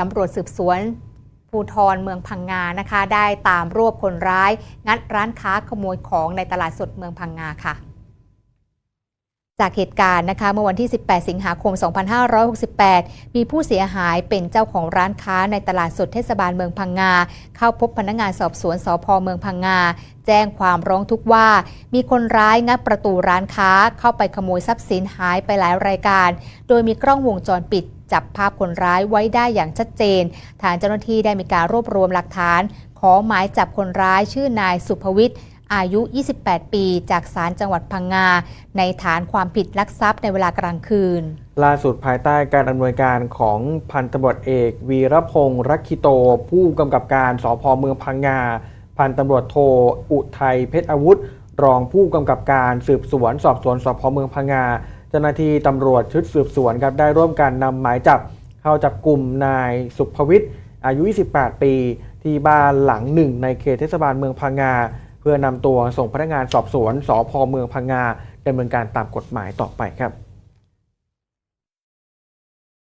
ตำรวจสืบสวนภูทรเมืองพังงานะคะ ได้ตามรวบคนร้าย งัดร้านค้าขโมยของในตลาดสดเมืองพังงาค่ะ จากเหตุการณ์นะคะเมื่อวันที่ 18 สิงหาคม 2568 มีผู้เสียหายเป็นเจ้าของร้านค้าในตลาดสดเทศบาลเมืองพังงา เข้าพบพนักงานสอบสวนสพเมืองพังงา แจ้งความร้องทุกข์ว่า มีคนร้ายงัดประตูร้านค้า เข้าไปขโมยทรัพย์สินหายไปหลายรายการ โดยมีกล้องวงจรปิด จับภาพคนร้ายไว้ได้อย่างชัดเจน ทางเจ้าหน้าที่ได้มีการรวบรวมหลักฐาน ขอหมายจับคนร้ายชื่อนายสุภวิทย์อายุ 28 ปี จากศาลจังหวัดพังงา ในฐานความผิดลักทรัพย์ในเวลากลางคืน ล่าสุดภายใต้การดำเนินการของพันตำรวจเอก วีรพงศ์รักขิโต ผู้กำกับการสพเมืองพังงา พันตำรวจโท อุทัยเพชรอาวุธ รองผู้กำกับการสืบสวนสอบสวนสพเมืองพังงา เจ้าหน้าที่ตำรวจชุดสืบสวนครับได้ร่วมกันนำหมายจับเข้าจับกลุ่มนายสุภวิทย์อายุ 28 ปี ที่บ้านหลังหนึ่งในเขตเทศบาลเมืองพังงา เพื่อนำตัวส่งพนักงานสอบสวนสพเมืองพังงาดำเนินการตามกฎหมายต่อไปครับ